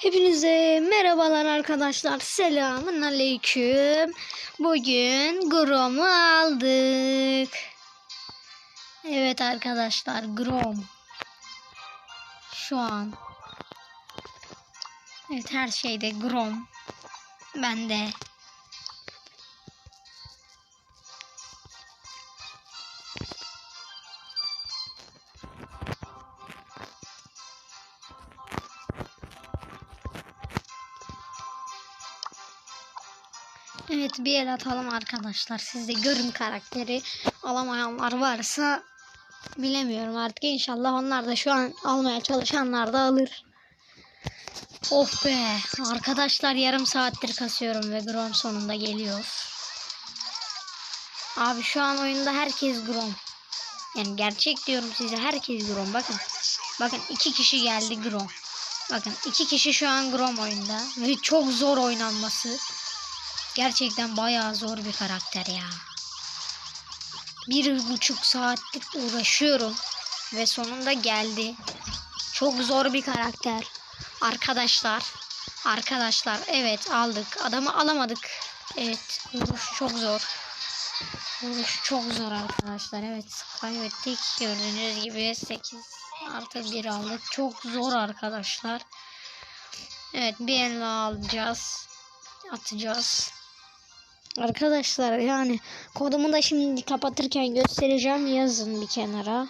Hepinize merhabalar arkadaşlar. Selamun aleyküm. Bugün Grom'u aldık. Evet arkadaşlar Grom. Şu an. Evet her şeyde Grom. Ben de. Evet bir el atalım arkadaşlar. Siz de görün karakteri. Alamayanlar varsa bilemiyorum artık. İnşallah onlar da şu an almaya çalışanlar da alır. Of be. Arkadaşlar yarım saattir kasıyorum ve Grom sonunda geliyor. Abi şu an oyunda herkes Grom. Yani gerçek diyorum size herkes Grom. Bakın. Bakın iki kişi geldi Grom. Bakın iki kişi şu an Grom oyunda. Ve çok zor oynanması. Gerçekten bayağı zor bir karakter ya. Bir buçuk saatlik uğraşıyorum. Ve sonunda geldi. Çok zor bir karakter. Arkadaşlar. Arkadaşlar evet aldık. Adamı alamadık. Evet vuruş çok zor. Vuruş çok zor arkadaşlar. Evet kaybettik. Gördüğünüz gibi 8 artı 1 aldık. Çok zor arkadaşlar. Evet bir elle alacağız. Atacağız. Arkadaşlar yani kodumu da şimdi kapatırken göstereceğim yazın bir kenara.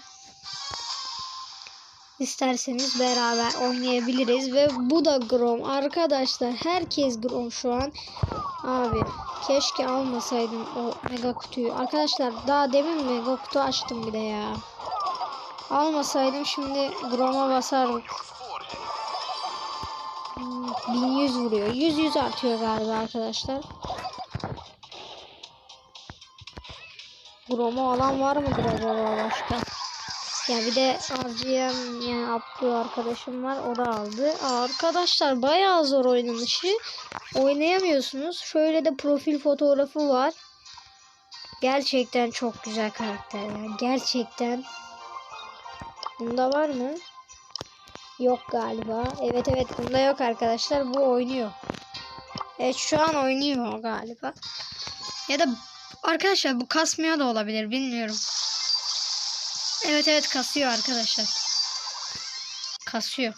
İsterseniz beraber oynayabiliriz ve bu da Grom arkadaşlar herkes Grom şu an. Abi keşke almasaydım o mega kutuyu. Arkadaşlar daha demin mega kutu açtım bir de ya. Almasaydım şimdi Grom'a basardık. Hmm, 1100 vuruyor. 100 100 artıyor galiba arkadaşlar. Grom'u alan var mıdır acaba başka? Ya bir de RGM yani Abdü arkadaşım var o da aldı. Aa, arkadaşlar bayağı zor oynanışı. Oynayamıyorsunuz. Şöyle de profil fotoğrafı var. Gerçekten çok güzel karakter ya. Gerçekten. Bunda var mı? Yok galiba. Evet evet bunda yok arkadaşlar. Bu oynuyor. Evet şu an oynuyor galiba. Ya da arkadaşlar bu kasmıyor da olabilir bilmiyorum. Evet evet kasıyor arkadaşlar. Kasıyor.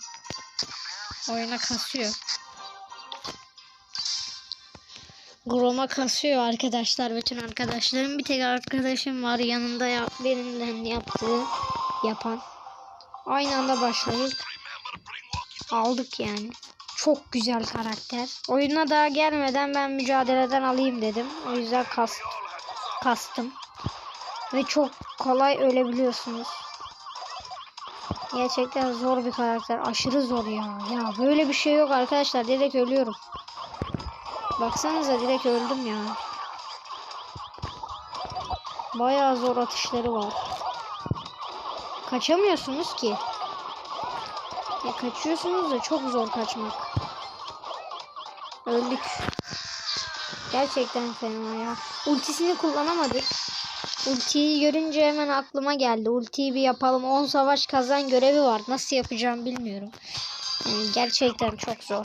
Oyuna kasıyor. Grom'a kasıyor arkadaşlar. Bütün arkadaşlarım. Bir tek arkadaşım var yanında ya, benimle yaptığı yapan. Aynı anda başladık. Aldık yani. Çok güzel karakter. Oyuna daha gelmeden ben mücadeleden alayım dedim. O yüzden kast, kastım. Ve çok kolay ölebiliyorsunuz. Gerçekten zor bir karakter. Aşırı zor ya. Ya böyle bir şey yok arkadaşlar. Direkt ölüyorum. Baksanıza direkt öldüm ya. Bayağı zor atışları var. Kaçamıyorsunuz ki. Ya kaçıyorsunuz da çok zor kaçmak. Öldük. Gerçekten fena ya. Ultisini kullanamadık. Ultiyi görünce hemen aklıma geldi. Ultiyi bir yapalım. 10 savaş kazan görevi var. Nasıl yapacağım bilmiyorum. Yani gerçekten çok zor.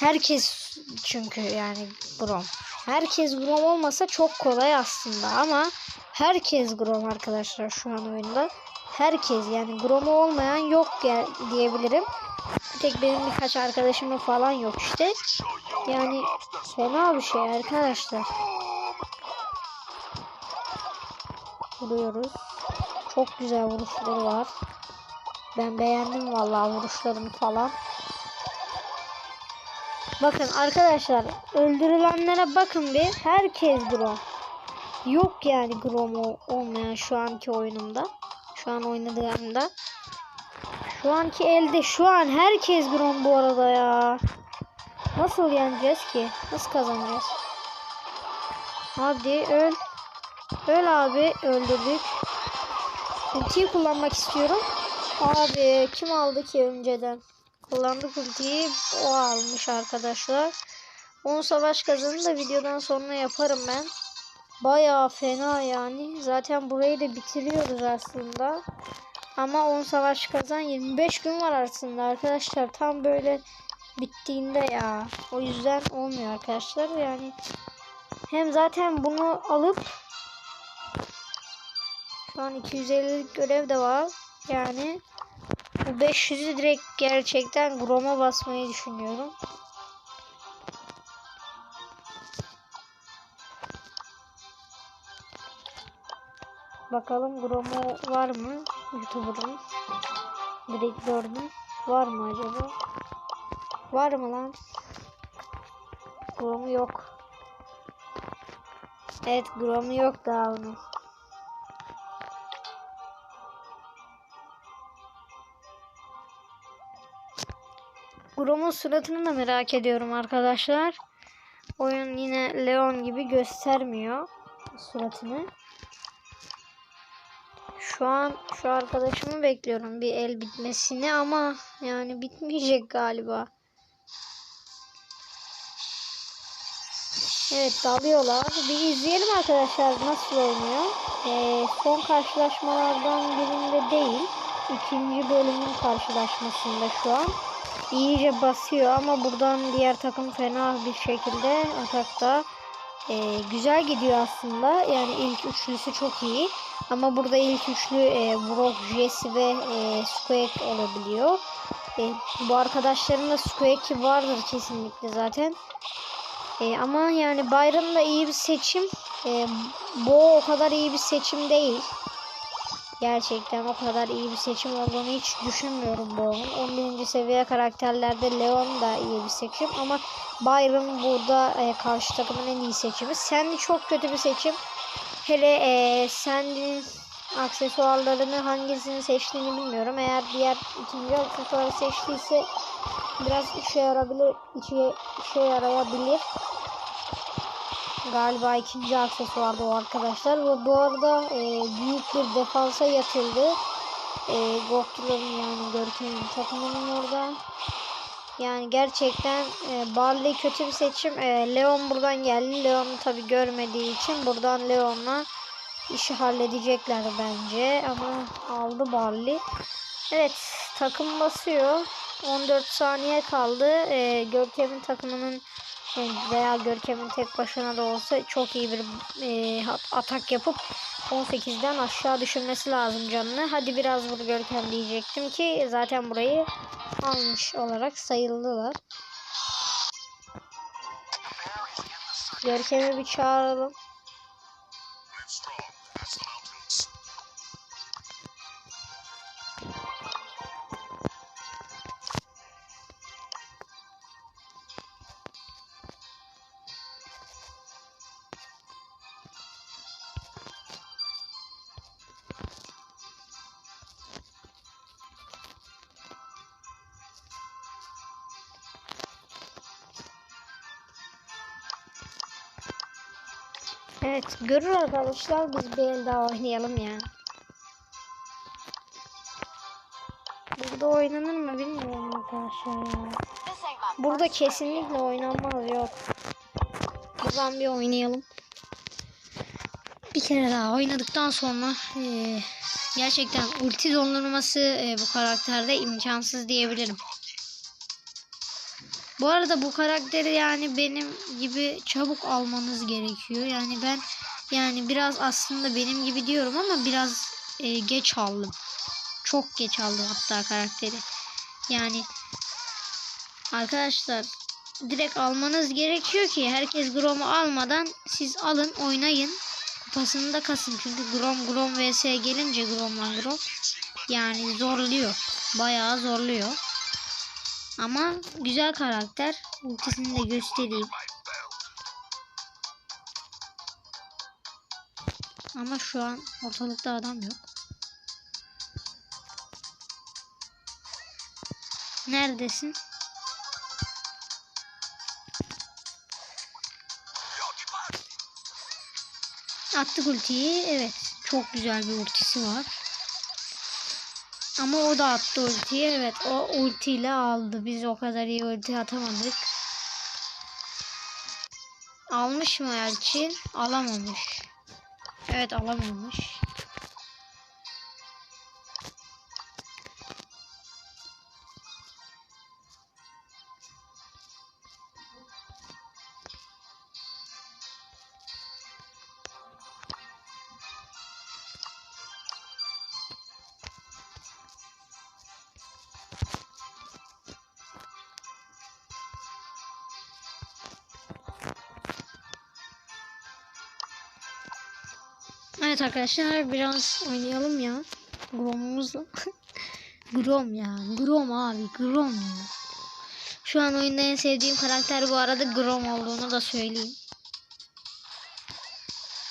Herkes çünkü yani Grom. Herkes Grom olmasa çok kolay aslında ama herkes Grom arkadaşlar şu an oyunda. Herkes yani Grom'u olmayan yok diyebilirim. Tek benim birkaç arkadaşımın falan yok işte. Yani fena bir şey arkadaşlar. Vuruyoruz. Çok güzel vuruşları var. Ben beğendim vallahi vuruşlarını falan. Bakın arkadaşlar öldürülenlere bakın bir. Herkes Grom. Yok yani Grom olmayan şu anki oyunumda. Şu an oynadığımda. Şu anki elde şu an herkes Grom bu arada ya. Nasıl yeneceğiz ki? Nasıl kazanacağız? Hadi öl. Öl abi öldürdük. Ultiyi kullanmak istiyorum. Abi kim aldı ki önceden? Kullandık ultiyi. O almış arkadaşlar. 10 savaş kazanı da videodan sonra yaparım ben. Bayağı fena yani. Zaten burayı da bitiriyoruz aslında. Ama 10 savaş kazan 25 gün var aslında arkadaşlar. Tam böyle bittiğinde ya. O yüzden olmuyor arkadaşlar. Yani hem zaten bunu alıp şu an 250'lik görev de var. Yani bu 500'ü direkt gerçekten Grom'a basmayı düşünüyorum. Bakalım Grom'u var mı? YouTuber'ın. Direktörünün. Var mı acaba? Var mı lan? Grom'u yok. Evet Grom'u yok daha onun. Grom'un suratını da merak ediyorum arkadaşlar. Oyun yine Leon gibi göstermiyor suratını. Şu an şu arkadaşımı bekliyorum bir el bitmesini ama yani bitmeyecek galiba. Evet dalıyorlar. Bir izleyelim arkadaşlar nasıl oynuyor. Ee, son karşılaşmalardan birinde değil. ikinci bölümün karşılaşmasında şu an. İyice basıyor ama buradan diğer takım fena bir şekilde atakta e, güzel gidiyor aslında. Yani ilk üçlüsü çok iyi. Ama burada ilk üçlü e, Brock, Jesse ve e, Squeak olabiliyor. E, bu arkadaşların da Squeak'i vardır kesinlikle zaten. E, ama yani Byron da iyi bir seçim. E, Bo o kadar iyi bir seçim değil. Gerçekten o kadar iyi bir seçim olduğunu hiç düşünmüyorum Bo'nun. 11. seviye karakterlerde Leon da iyi bir seçim ama Byron burada e, karşı takımın en iyi seçimi. Sandy çok kötü bir seçim. Hele e, Sandy'nin aksesuarlarını hangisini seçtiğini bilmiyorum. Eğer diğer ikinci aksesuarı seçtiyse biraz işe yarabilir, işe, işe yarayabilir. Galiba ikinci aksesuarda o arkadaşlar. Ve bu arada e, büyük bir defansa yatıldı. E, Goku'ların yani Görkem'in takımının orada. Yani gerçekten e, Barley kötü bir seçim. E, Leon buradan geldi. Leon'u tabi görmediği için buradan Leon'la işi halledecekler bence. Ama aldı Barley. Evet takım basıyor. 14 saniye kaldı. E, Görkem'in takımının veya Görkem'in tek başına da olsa çok iyi bir e, atak yapıp 18'den aşağı düşürmesi lazım canını. Hadi biraz vur Görkem diyecektim ki zaten burayı almış olarak sayıldılar. Görkem'i bir çağıralım. Evet görür arkadaşlar biz bir el daha oynayalım ya. Burada oynanır mı bilmiyorum arkadaşlar ya. Burada kesinlikle oynanmaz yok. Buradan bir oynayalım. Bir kere daha oynadıktan sonra e, gerçekten ulti dondurması e, bu karakterde imkansız diyebilirim. Bu arada bu karakteri yani benim gibi çabuk almanız gerekiyor. Yani ben yani biraz aslında benim gibi diyorum ama biraz e, geç aldım. Çok geç aldım hatta karakteri. Yani arkadaşlar direkt almanız gerekiyor ki herkes Grom'u almadan siz alın oynayın. Kupasını da kasın. Çünkü Grom Grom vs gelince Grom'la Grom yani zorluyor. Bayağı zorluyor. Ama güzel karakter. Ultisini de göstereyim. Ama şu an ortalıkta adam yok. Neredesin? Attık ultiyi. Evet. Çok güzel bir ultisi var. Ama o da attı ultiyi. Evet o ultiyle aldı. Biz o kadar iyi ulti atamadık. Almış mı Elçin? Alamamış. Evet alamamış. Evet arkadaşlar biraz oynayalım ya. Grom'umuzla. Grom ya. Grom abi. Grom. Şu an oyunda en sevdiğim karakter bu arada Grom olduğunu da söyleyeyim.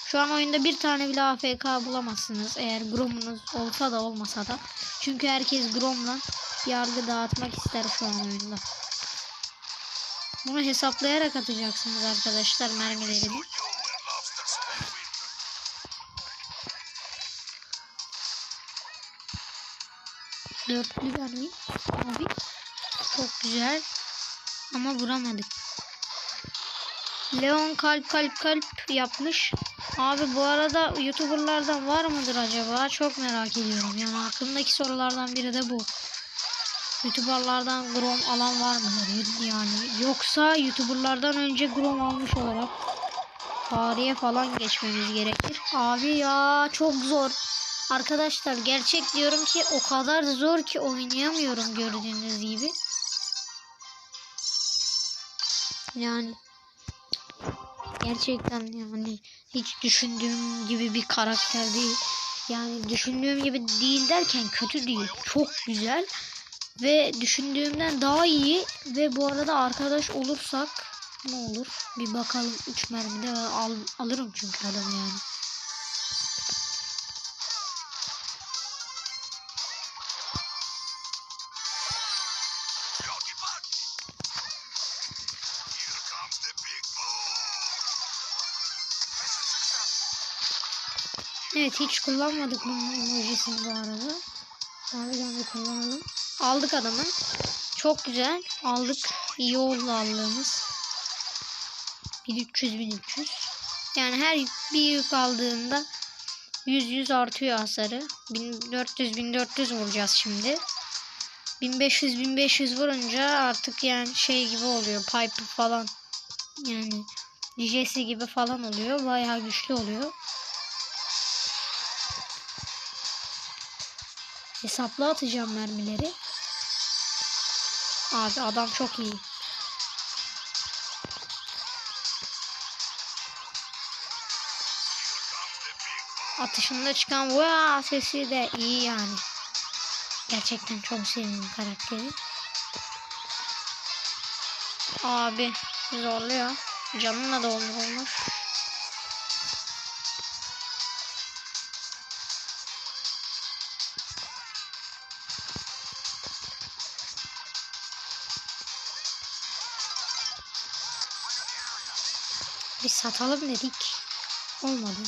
Şu an oyunda bir tane bile AFK bulamazsınız. Eğer Grom'unuz olsa da olmasa da. Çünkü herkes Grom'la yargı dağıtmak ister şu an oyunda. Bunu hesaplayarak atacaksınız arkadaşlar mermilerini. Dörtlü mermi. Abi. Çok güzel. Ama vuramadık. Leon kalp kalp kalp yapmış. Abi bu arada YouTuber'lardan var mıdır acaba? Çok merak ediyorum. Yani aklımdaki sorulardan biri de bu. YouTuber'lardan Grom alan var mıdır? Yani yoksa YouTuber'lardan önce Grom almış olarak tarihe falan geçmemiz gerekir. Abi ya çok zor. Arkadaşlar gerçek diyorum ki o kadar zor ki oynayamıyorum gördüğünüz gibi. Yani gerçekten yani hiç düşündüğüm gibi bir karakter değil. Yani düşündüğüm gibi değil derken kötü değil. Çok güzel ve düşündüğümden daha iyi ve bu arada arkadaş olursak ne olur bir bakalım 3 mermide al, alırım çünkü adamı yani. Evet hiç kullanmadık bunun emojisini bu arada. Harbiden de kullanalım. Aldık adamı. Çok güzel. Aldık. İyi oldu aldığımız. 1300 1300. Yani her bir yük aldığında 100 100 artıyor hasarı. 1400 1400 vuracağız şimdi. 1500 1500 vurunca artık yani şey gibi oluyor. Piper falan. Yani Jesse gibi falan oluyor. Bayağı güçlü oluyor. Hesaplı atacağım mermileri. Abi adam çok iyi. Atışında çıkan vaa sesi de iyi yani. Gerçekten çok sevdim karakteri. Abi zorluyor. Canına da olur olmuş. Bir satalım dedik. Olmadı.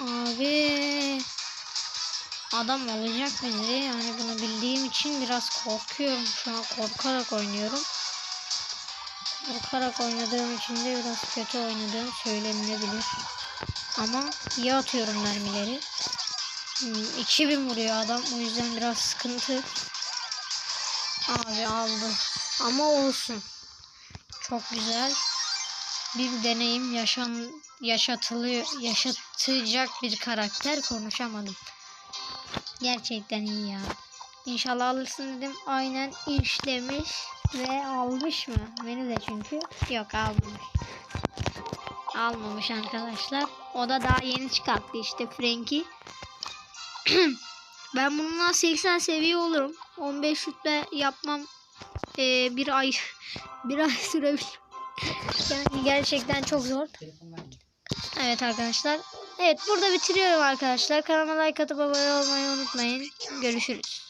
Abi adam olacak bizi. Yani bunu bildiğim için biraz korkuyorum. Şu an korkarak oynuyorum. Korkarak oynadığım için de biraz kötü oynadığım söylenilebilir. Ama iyi atıyorum mermileri. Hmm, 2000 vuruyor adam. O yüzden biraz sıkıntı. Abi aldı. Ama olsun. Çok güzel. Bir deneyim yaşam yaşatılıyor yaşatacak bir karakter konuşamadım. Gerçekten iyi ya. İnşallah alırsın dedim. Aynen işlemiş ve almış mı? Beni de çünkü yok almamış. Almamış arkadaşlar. O da daha yeni çıkarttı işte Frankie. ben bununla 80 seviye olurum. 15 rütbe yapmam ee, bir ay bir ay sürebilir. yani gerçekten çok zor. Evet arkadaşlar. Evet burada bitiriyorum arkadaşlar. Kanalıma like atıp abone olmayı unutmayın. Görüşürüz.